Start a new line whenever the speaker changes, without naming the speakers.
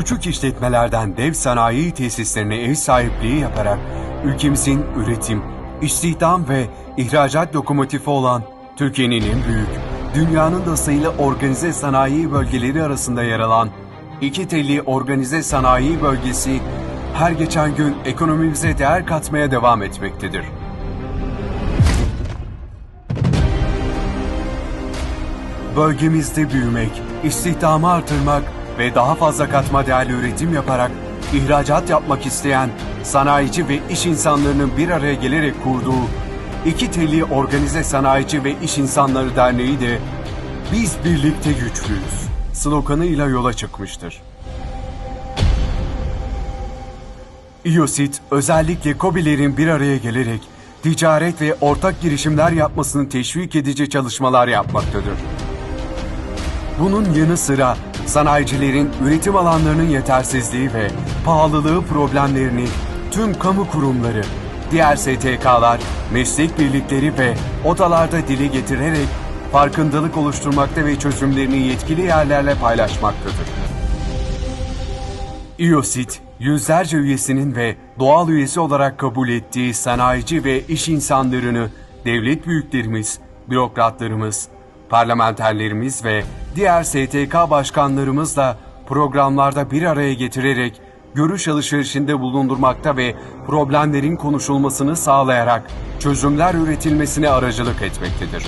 küçük işletmelerden dev sanayi tesislerine ev sahipliği yaparak ülkemizin üretim, istihdam ve ihracat lokomotifi olan Türkiye'nin en büyük, dünyanın da sayılı organize sanayi bölgeleri arasında yer alan iki telli organize sanayi bölgesi her geçen gün ekonomimize değer katmaya devam etmektedir. Bölgemizde büyümek, istihdamı artırmak ve daha fazla katma değerli üretim yaparak ihracat yapmak isteyen sanayici ve iş insanlarının bir araya gelerek kurduğu iki telli organize sanayici ve iş insanları derneği de biz birlikte güçlüyüz sloganıyla yola çıkmıştır. İOSIT özellikle KOBİ'lerin bir araya gelerek ticaret ve ortak girişimler yapmasını teşvik edici çalışmalar yapmaktadır. Bunun yanı sıra sanayicilerin üretim alanlarının yetersizliği ve pahalılığı problemlerini tüm kamu kurumları, diğer STK'lar, meslek birlikleri ve odalarda dile getirerek farkındalık oluşturmakta ve çözümlerini yetkili yerlerle paylaşmaktadır. İOSIT, yüzlerce üyesinin ve doğal üyesi olarak kabul ettiği sanayici ve iş insanlarını devlet büyüklerimiz, bürokratlarımız, parlamenterlerimiz ve diğer STK başkanlarımızla programlarda bir araya getirerek görüş alışverişinde bulundurmakta ve problemlerin konuşulmasını sağlayarak çözümler üretilmesine aracılık etmektedir.